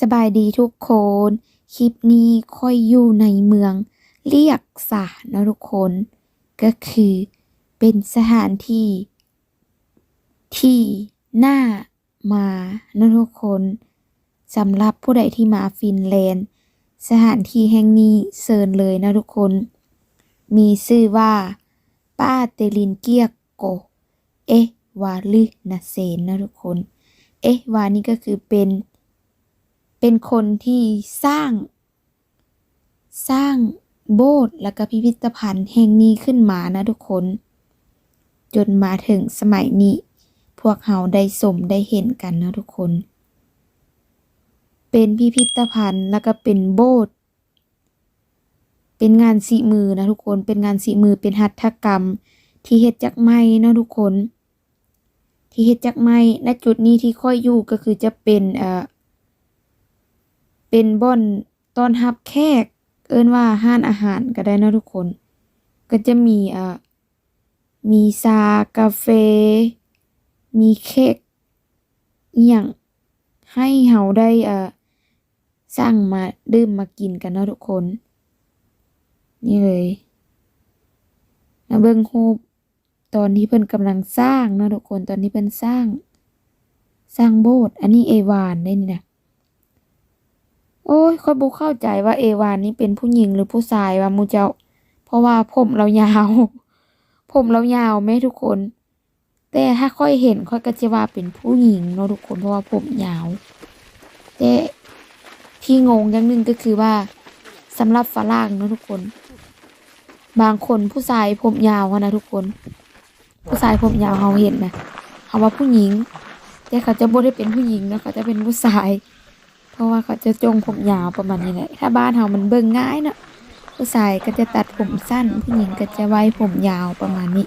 สบายดีทุกคน คลิปนี้ค่อยอยู่ในเมือง เรียกสานะทุกคน ก็คือเป็นสถานที่ ที่น่ามานะทุกคนสำหรับผู้ใดที่มาฟินแลนด์ สถานที่แห่งนี้เซิญเลยนะทุกคน มีชื่อว่า ป้าเตลินเกียกโก เอวาลึนะเซนนะทุกคน เอวานี่ก็คือเป็น เป็นคนที่สร้าง สร้างโบสถ์และก็พิพิธภัณฑ์แห่งนี้ขึ้นมานะทุกคน จนมาถึงสมัยนี้ พวกเราได้สมได้เห็นกันนะทุกคน เป็นพิพิธภัณฑ์แล้วก็เป็นโบสถ์เป็นงานสีมือนะทุกคนเป็นงานสีมือเป็นหัตถกรรม ที่เฮ็ดจากไม้นะทุกคน ที่เฮ็ดจากไม้ณจุดนี้ที่ค่อยอยู่ก็คือจะเป็นเอ่อ เป็นบ่อนต้อนรับแขก เอิ้นว่าห้านอาหารก็ได้นะทุกคน ก็จะมีอ่อมีชากาแฟ มีเค้กอิหยังให้เฮาได้อ่อสั่งมาดื่มมากินกันนะทุกคน นี่เลยมาเบิ่งรูปตอนที่เพิ่นกำลังสร้างนะทุกคนตอนที่เพิ่นสร้าง สร้างโบสถ์อันนี้เอวานได้นี่นะ โอ้ยค่อยบ่เข้าใจว่าเอวานนี่เป็นผู้หญิงหรือผู้ชายว่ามูเจ้า เพราะว่าผมเรายาว ผมเรายาวแม่ทุกคน แต่ถ้าค่อยเห็นค่อยก็จะว่าเป็นผู้หญิงเนาะทุกคนเพราะว่าผมยาว แต่ที่งงอย่างหนึ่งก็คือว่าสำหรับฝรั่งเนาะทุกคน บางคนผู้ชายผมยาวนะทุกคน ผู้ชายผมยาวเขาเห็นนะเขาว่าผู้หญิง แต่เขาจะบ่ได้เป็นผู้หญิงนะเขาจะเป็นผู้ชาย เพราะว่าเขาจะจงผมยาวประมาณนี้แหละ ถ้าบ้านเฮามันเบิ่งง่ายเนาะผู้ชายก็จะตัดผมสั้น ผู้หญิงก็จะไว้ผมยาวประมาณนี้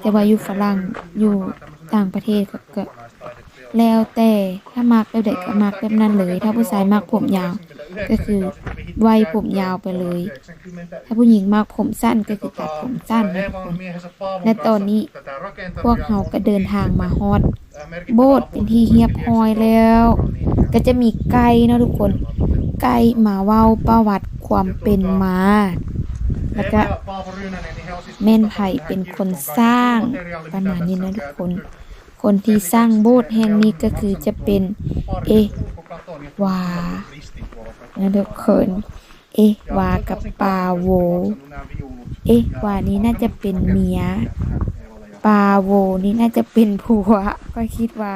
แต่ว่าอยู่ฝรั่งอยู่ต่างประเทศก็กแล้วแต่ถ้ามักแบบใดก็มักแบบนั้นเลย ถ้าผู้ชายมักผมยาว ก็คือไว้ผมยาวไปเลย ถ้าผู้หญิงมักผมสั้นก็คือตัดผมสั้นนะคนและตอนนี้พวกเขาก็เดินทางมาฮอด โบสถ์เป็นที่เฮียบฮอยแล้ว ก็จะมีไกด์เนาะทุกคน ไกด์มาเว้าประวัติความเป็นมา แล้วก็แม่นไผ่เป็นคนสร้างประมาณนี้นะทุกคน คนที่สร้างโบสถ์แห่งนี้ก็คือจะเป็น เอวานะทุกคนเอวากับปาโว เอวานี้น่าจะเป็นเมีย ปาโวนี่น่าจะเป็นผัว ก็คิดว่า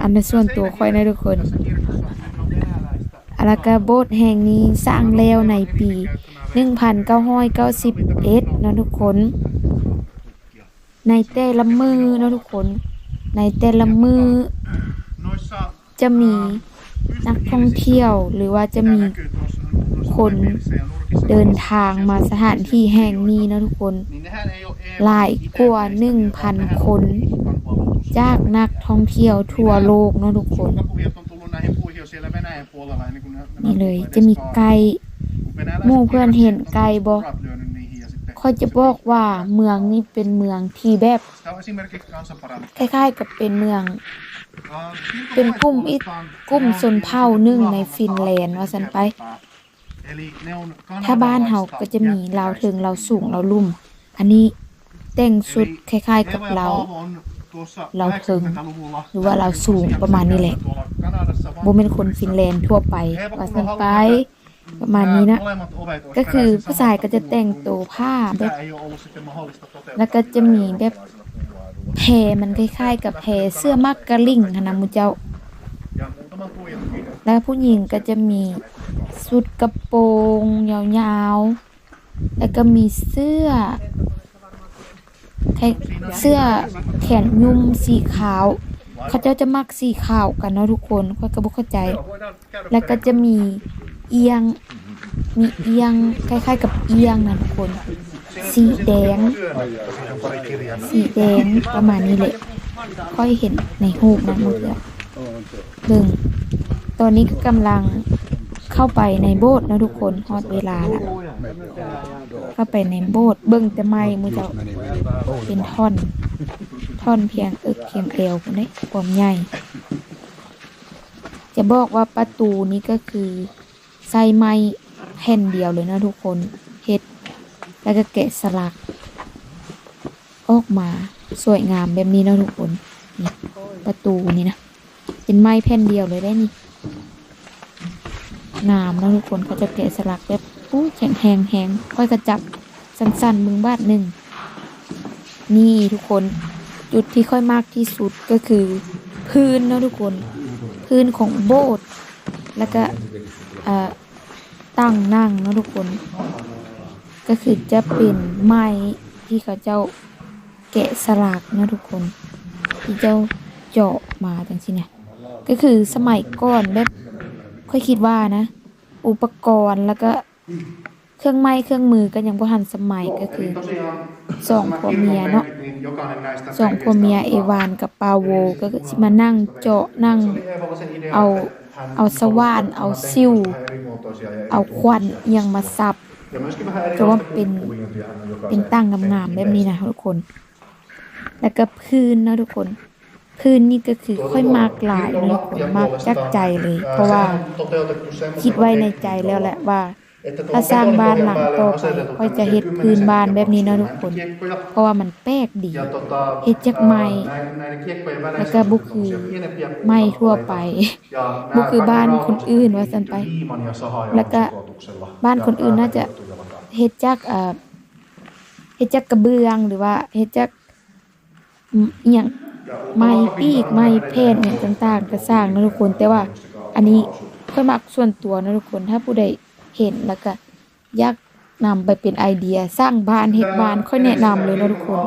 อันในส่วนตัวค่อยนะทุกคนอาราก็โบสแห่งนี้สร้างแล้วในปี 1991นะทุกคน ในแต่ละมือนะทุกคน ในแต่ละมือจะมีนักท่องเที่ยวหรือว่าจะมีคนเดินทางมาสถานที่แห่งนี้นะทุกคน หลายกว่า1,000 คน จากนักท่องเที่ยวทั่วโลกเนาะทุกคน นี่เลยจะมีไกด์หมู่เพื่อนเห็นไกด์บ่ค่อยจะบอกว่าเมืองนี้เป็นเมืองที่แบบคล้ายๆกับเป็นเมือง เป็นกลุ่มอิกลุ่มชนเผ่านึ่งในฟินแลนด์ว่าซั่นไป ถ้าบ้านเฮาก็จะมีลาวเทิงลาสูงลาลุ่ม อันนี้แต่งชุดคล้ายๆกับเรา เราเทิงหรือว่าเราสูงประมาณนี้แหละบ่แม่นคนฟินแลนด์ทั่วไปว่าซั่นไปประมาณนี้นะ ก็คือผู้ชายก็จะแต่งตัวผ้าแบบแล้วก็จะมีแบบแพมันคล้ายๆ กับแพเสื้อมักกะลิ่งนะมูเจ้า แล้วผู้หญิงก็จะมีสุดกระโปรงยาวๆ แล้วก็มีเสื้อ เสื้อแขนยุ่มสีขาว เขาเจ้าจะมักสีขาวกันเนาะทุกคนค่อยก็บ่เข้าใจ แล้วก็จะมีเอียง มีเอียงคล้ายๆ กับเอียงนะทุกคน สีแดง สีแดงประมาณนี้แหละค่อยเห็นในรูปนะเมื่องเบิ่งตอนนี้ก็กำลัง เข้าไปในโบสถ์นะทุกคนฮอดเวลาละเข้าไปในโบสถ์เบิ่งแต่ไม่มือจ้าเป็นท่อน ท่อนเพียงเอึกเพียงเอวคนนี้ความใหญ่ จะบอกว่าประตูนี้ก็คือใส่ไม้แผ่นเดียวเลยนะทุกคนเฮ็ดแล้วก็แกะสลัก ออกมาสวยงามแบบนี้นะทุกคน ประตูนี่นะ เป็นไม้แผ่นเดียวเลยได้นี่ งามนะทุกคนเขาจะแกะสลักแบบอู้แข็งแหงแหงค่อยกระจับสั้นๆมึงบาทหนึ่งนี่ทุกคนจุดที่ค่อยมากที่สุดก็คือ พื้นนะทุกคน พื้นของโบสถ์แล้วก็ตั้งนั่งนะทุกคน ก็คือจะเป็นไม้ที่เขาเจ้าแกะสลักนะทุกคน ที่เจ้าเจาะมาจังสินะก็คือสมัยก่อนแบบ ค่อยคิดว่านะ อุปกรณ์แล้วก็เครื่องไม้เครื่องมือก็ยังบ่ทันสมัยก็คือสองผัวเมียเนาะสองผัวเมียเอวานกับปาโวก็คือสิมานั่งเจาะนั่งเอาเอาสว่านเอาซิ่วเอาควันเอียงมาสับก็ว่าเป็นเป็นตั้งงามๆแบบนี้นะทุกคน แล้วก็พื้นเนาะทุกคน พื้นนี่ก็คือค่อยมากหลายเนาะทุกคนมากจักใจเลย เพราะว่าคิดไว้ในใจแล้วแหละว่าถ้าสร้างบ้านหลังต่อไปค่อยจะเฮ็ดพื้นบ้านแบบนี้เนาะทุกคน เพราะว่ามันแปลกดีเฮ็ดจากไม้แล้วก็บุคือไม้ทั่วไปบุคือบ้านคนอื่นว่าซั่นไป แล้วก็บ้านคนอื่นน่าจะเฮ็ดจากเอ่อเฮ็ดจากกระเบื้องหรือว่าเฮ็ดจากอืมอหยัง ไม้ปีกไม้แผ่นอหยังต่างๆก็สร้างนะทุกคน แต่ว่าอันนี้ค่อยมักส่วนตัวนะทุกคนถ้าผู้ใดเห็นแล้วก็อยากนำไปเป็นไอเดียสร้างบ้านเฮ็ดบ้านค่อยแนะนำเลยนะทุกคน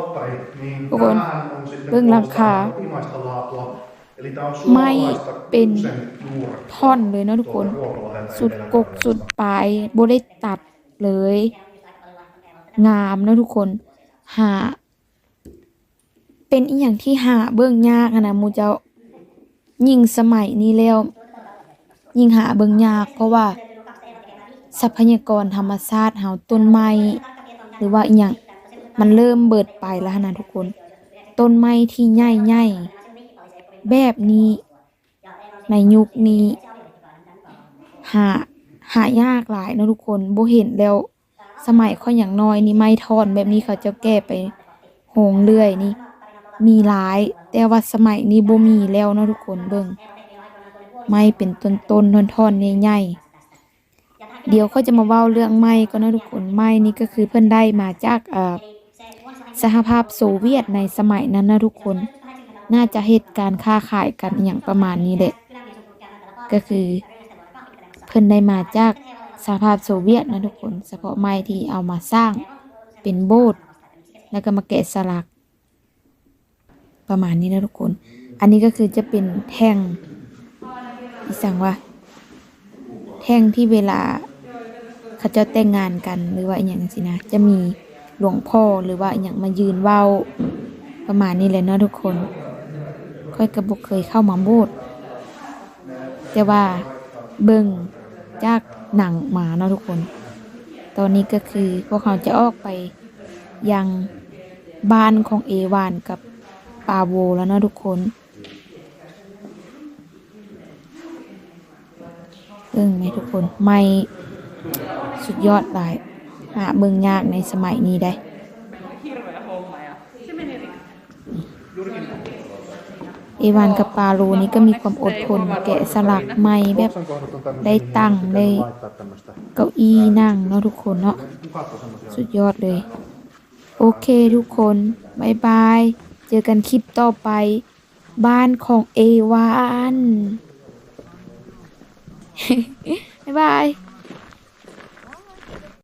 ทุกคนเบิ่งหลังคาไม้เป็นท่อนเลยนะทุกคน สุดกกสุดปลายโบได้ตัดเลย งามนะทุกคน หา เป็นอีหยังที่หาเบิ่งยากนะมูเจ้ายิ่งสมัยนี้แล้ว ยิ่งหาเบิ่งยากเพราะว่า ทรัพยากรธรรมชาติเฮาต้นไม้หรือว่าอีหยังมันเริ่มเบิดไปแล้วนะทุกคน ต้นไม้ที่ใหญ่ๆแบบนี้ ในยุคนี้ หาหายากหลายนะทุกคนบ่เห็นแล้วสมัยค่อยอย่างน้อยนี่ไม้ทอนแบบนี้เขาจะแก้ไปโหงเรื่อยนี่ มีหลาย แต่ว่าสมัยนี้บ่มีแล้วเนาะทุกคนเบิ่งไม้เป็นต้นๆท่อนๆใหญ่ๆเดี๋ยวเขาจะมาเว้าเรื่องไม้ก็เนาะทุกคนไม้นี่ก็คือเพิ่นได้มาจากเอ่อสหภาพโซเวียตในสมัยนั้นนะทุกคน น่าจะเหตุการณ์ค้าขายกันอย่างประมาณนี้แหละก็คือเพิ่นได้มาจากสหภาพโซเวียตนะทุกคนเฉพาะไม้ที่เอามาสร้างเป็นโบสถ์แล้วก็มาแกะสลัก ประมาณนี้นะทุกคน อันนี้ก็คือจะเป็นแท่งอีสังว่า แท่งที่เวลาเขาเจะแต่งงานกันหรือว่าอย่างสินะ จะมีหลวงพ่อหรือว่าอย่างมายืนเว้าประมาณนี้เลยเนาะทุกคน ค่อยกระบกเคยเข้ามาบสถ์แต่ว่าเบิ่งจากหนังมาเนาะทุกคน ตอนนี้ก็คือพวกเขาจะออกไปยังบ้านของเอวานกับ ปาโวแล้วนะทุกคนเบิ่งไหมทุกคน ไม่สุดยอดหลายหาเบิ่งยากในสมัยนี้ได้เอวานกับปาโลนี่ก็มีความอดทนแกะสลักไม้แบบได้ตั้งได้เก้าอี้นั่งเนาะทุกคนเนาะสุดยอดเลย โอเคทุกคนบายบาย จอกันคลิปต่อไป บ้านของเอวาน บ๊ายบาย